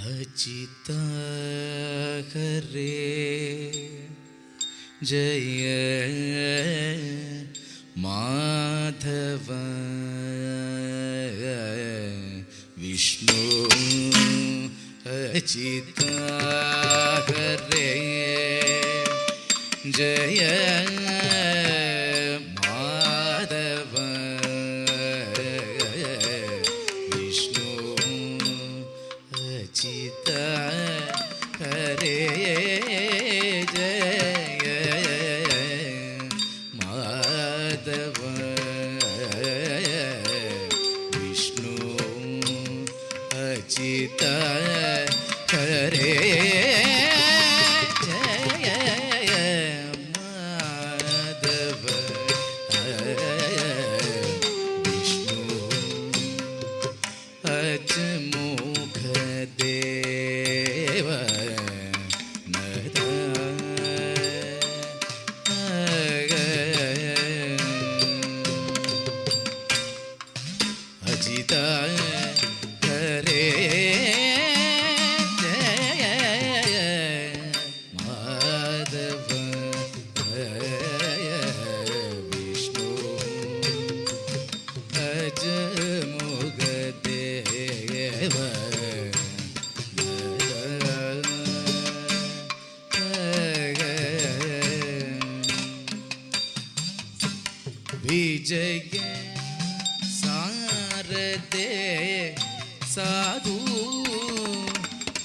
अचित हरे जय माधव विष्णु अचिता रे जय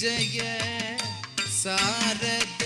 விஜய சாரதி.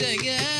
Yeah.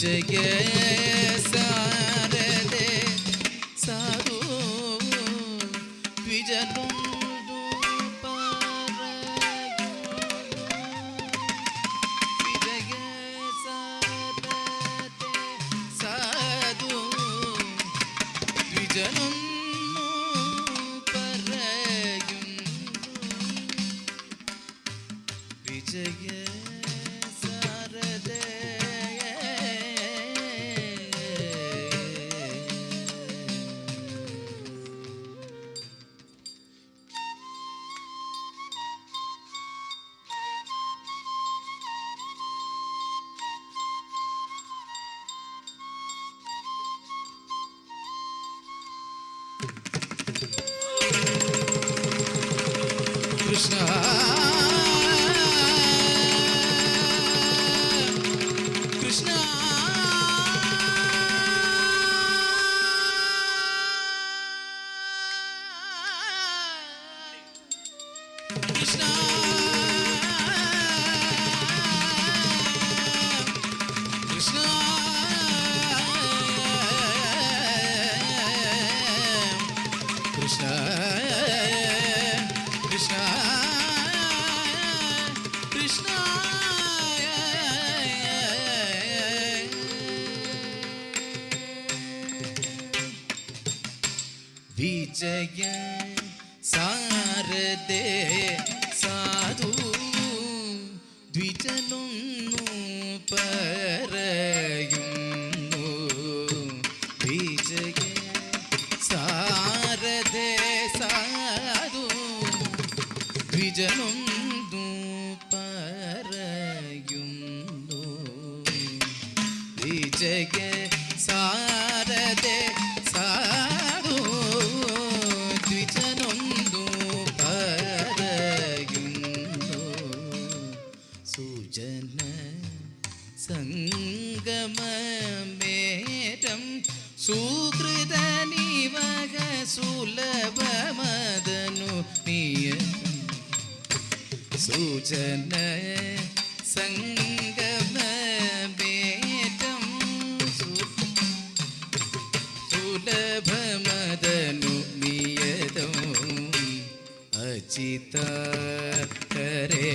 ಜಗೇ ಸಾರದೆ ಸಾಧು ವಿಜನು വിജയ സാരദ Vijaya സാരദേ സാധു ദ്വിജനൊന്നു പറയുന്നു വിജയ സാരദേ സാധു ദ്വിജനൊന്നു സൂചന സംഗമേരം സൂഹൃതനിവക സുലഭമദനു നിയ സൂചന സംഗമേരം സുലഭമദനു നിയതം. അചിത കരേ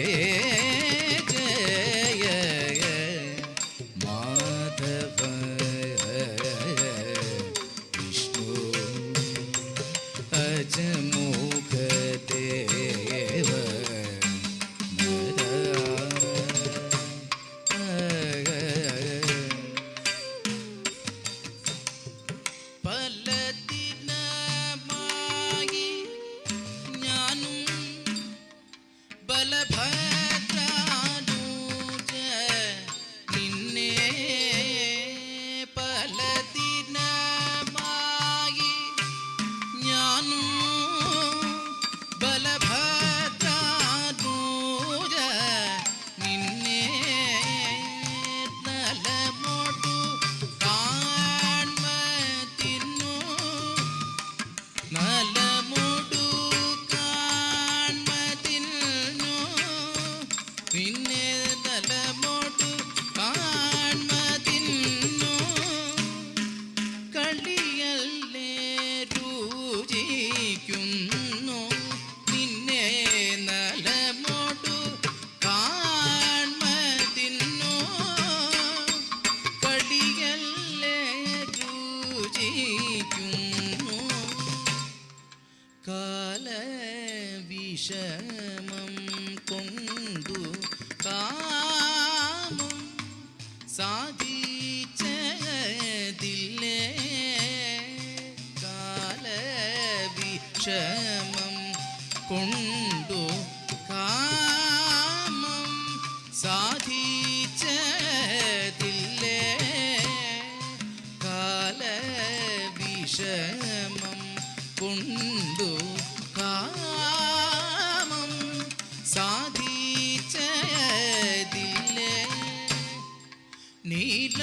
ക്ഷേമം കൊണ്ടു കാമം സാധിച്ചതില്ലേ? കാലവിഷമം കൊണ്ടു കാമം സാധിച്ചതില്ലേ? നീല